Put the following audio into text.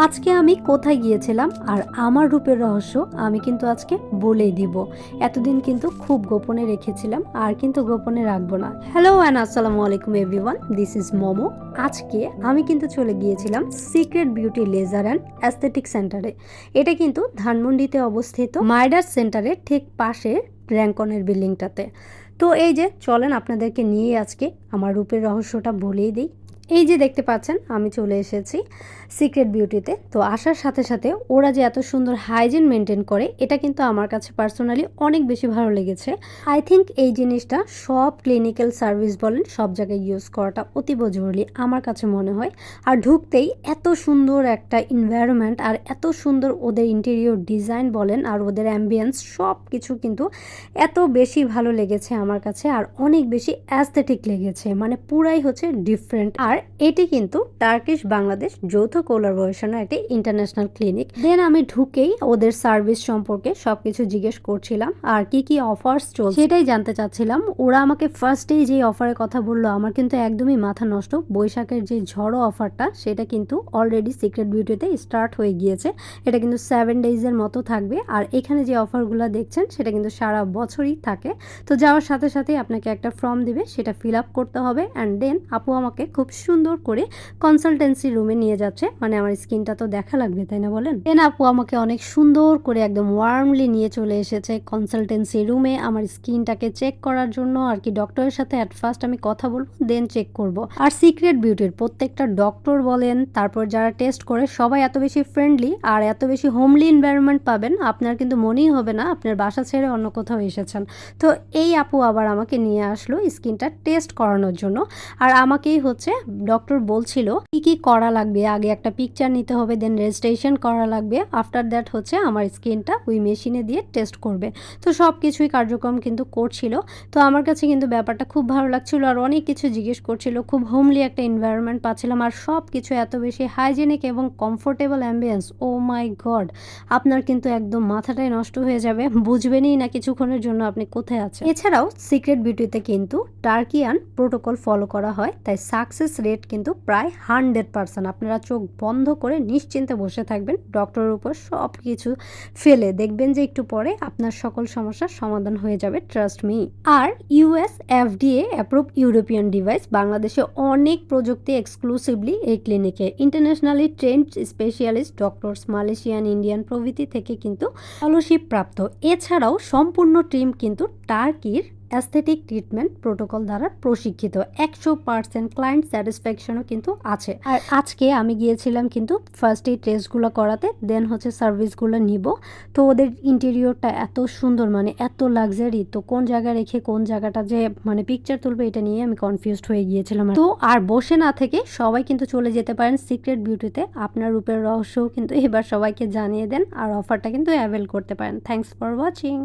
আজকে আমি কোথায় গিয়েছিলাম আর আমার রূপের রহস্য আমি কিন্তু আজকে বলেই দিব। এতদিন কিন্তু খুব গোপনে রেখেছিলাম, আর কিন্তু গোপনে রাখব না। হ্যালো অ্যান্ড আসসালামু আলাইকুম এভরিওয়ান দিস ইজ মোমো আজকে আমি কিন্তু চলে গিয়েছিলাম secret beauty laser and aesthetic সেন্টারে এটা কিন্তু ধানমন্ডিতে অবস্থিত মাইডার সেন্টারের ঠিক পাশে র্যাঙ্কনের বিল্ডিংটাতে তো এই যে, চলেন আপনাদেরকে নিয়ে আজকে আমার রূপের রহস্যটা বলেই দিই। এই যে দেখতে পাচ্ছেন, আমি চলে এসেছি সিক্রেট বিউটিতে তো। আসার সাথে সাথে ওরা যে এত সুন্দর হাইজিন মেনটেন করে, এটা কিন্তু আমার কাছে পার্সোনালি অনেক বেশি ভালো লেগেছে। আই থিঙ্ক এই জিনিসটা সব ক্লিনিক্যাল সার্ভিস বলেন, সব জায়গায় ইউজ করাটা অতীব জরুরি আমার কাছে মনে হয়। আর ঢুকতেই এত সুন্দর একটা এনভায়রনমেন্ট আর এত সুন্দর ওদের ইন্টেরিয়র ডিজাইন বলেন আর ওদের অ্যাম্বিয়েন্স সব কিছু কিন্তু এত বেশি ভালো লেগেছে আমার কাছে আর অনেক বেশি অ্যাস্থেটিক লেগেছে। মানে পুরাই হচ্ছে ডিফারেন্ট আর এটি কিন্তু টার্কিশ বাংলাদেশ যৌথ কোলাবোরেশনের একটি ইন্টারন্যাশনাল ক্লিনিক দেন আমি ঢুকেই ওদের সার্ভিস সম্পর্কে সবকিছু জিজ্ঞেস করছিলাম, আর কি কি অফার্স চলছে সেটাই জানতে চাচ্ছিলাম। ওরা আমাকে ফার্স্টেই যে অফারের কথা বলল, আমার কিন্তু একদমই মাথা নষ্ট। বৈশাখের যে ঝড়ো অফারটা সেটা কিন্তু অলরেডি সিক্রেট বিউটিতে স্টার্ট হয়ে গিয়েছে। এটা কিন্তু সেভেন ডেইজের মতো থাকবে। আর এখানে যে অফারগুলো দেখছেন, সেটা কিন্তু সারা বছরই থাকে। তো যাওয়ার সাথে সাথে আপনাকে একটা ফর্ম দিবে, সেটা ফিল আপ করতে হবে। অ্যান্ড দেন আপু আমাকে খুব সুন্দর করে কনসালটেন্সি রুমে নিয়ে যাচ্ছে। মানে আমার স্কিনটা তো দেখা লাগবে, তাই না বলেন? দেন আপু আমাকে অনেক সুন্দর করে একদম ওয়ার্মলি নিয়ে চলে এসেছে কনসালটেন্সি রুমে আমার স্কিনটাকে চেক করার জন্য। আর কি ডক্টরের সাথে অ্যাট ফার্স্ট আমি কথা বলব দেন চেক করব। আর সিক্রেট বিউটির প্রত্যেকটা ডক্টর বলেন, তারপর যারা টেস্ট করে সবাই এত বেশি ফ্রেন্ডলি আর এত বেশি হোমলি এনভায়রনমেন্ট পাবেন, আপনার কিন্তু মনেই হবে না, আপনার বাসা ছেড়ে অন্য কোথাও এসেছেন। তো এই আপু আবার আমাকে নিয়ে আসলো স্কিনটা টেস্ট করানোর জন্য। আর আমাকেই হচ্ছে ডক্টর বলছিল, কি কি করা লাগবে? আগে একটা পিকচার নিতে হবে দেন রেজিস্ট্রেশন করা লাগবে। আফটার দ্যাট হচ্ছে আমার স্কিনটা ওই মেশিনে দিয়ে টেস্ট করবে। তো সব কিছুই কার্যক্রম কিন্তু করছিল। তো আমার কাছে কিন্তু ব্যাপারটা খুব ভালো লাগছিল আর অনেক কিছু জিজ্ঞেস করছিল। খুব হোমলি একটা এনভায়রনমেন্ট পাচ্ছিলাম আর সব কিছু এত বেশি হাইজেনিক এবং comfortable ambience oh my god আপনার কিন্তু একদম মাথাটাই নষ্ট হয়ে যাবে। বুঝবেনই না কিছুক্ষণের জন্য আপনি কোথায় আছেন। এছাড়াও সিক্রেট বিউটিতে কিন্তু টার্কিয়ান প্রোটোকল ফলো করা হয়, তাই সাকসেস রেট কিন্তু প্রায় হান্ড্রেড পার্সেন্ট আপনারা চোখ বন্ধ করে নিশ্চিন্তে বসে থাকবেন ডক্টরের উপর সব কিছু ফেলে দেখবেন যে একটু পরে আপনার সকল সমস্যার সমাধান হয়ে যাবে ট্রাস্ট মি আর US FDA approve European device বাংলাদেশে অনেক প্রযুক্তি এক্সক্লুসিভলি এই ক্লিনিকে internationally trained specialist doctors Malaysian Indian প্রভৃতি থেকে কিন্তু ফলোশিপ প্রাপ্ত। এছাড়াও সম্পূর্ণ টিম কিন্তু টার্কির অ্যাস্থেটিক ট্রিটমেন্ট প্রোটোকল দ্বারা প্রশিক্ষিত। একশো পার্সেন্ট ক্লায়েন্ট স্যাটিসফ্যাকশনও কিন্তু আছে। আর আজকে আমি গিয়েছিলাম কিন্তু ফার্স্ট এই টেস্টগুলো করাতে দেন হচ্ছে সার্ভিসগুলো নিব। তো ওদের ইন্টেরিয়রটা এত সুন্দর মানে এত লাক্সারি তো কোন জায়গায় রেখে কোন জায়গাটা যে মানে পিকচার তুলবে এটা নিয়ে আমি কনফিউজড হয়ে গিয়েছিলাম। তো আর বসে না থেকে সবাই কিন্তু চলে যেতে পারেন সিক্রেট বিউটিতে আপনার রূপের রহস্যও কিন্তু এবার সবাইকে জানিয়ে দেন, আর অফারটা কিন্তু অ্যাভেল করতে পারেন। Thanks for watching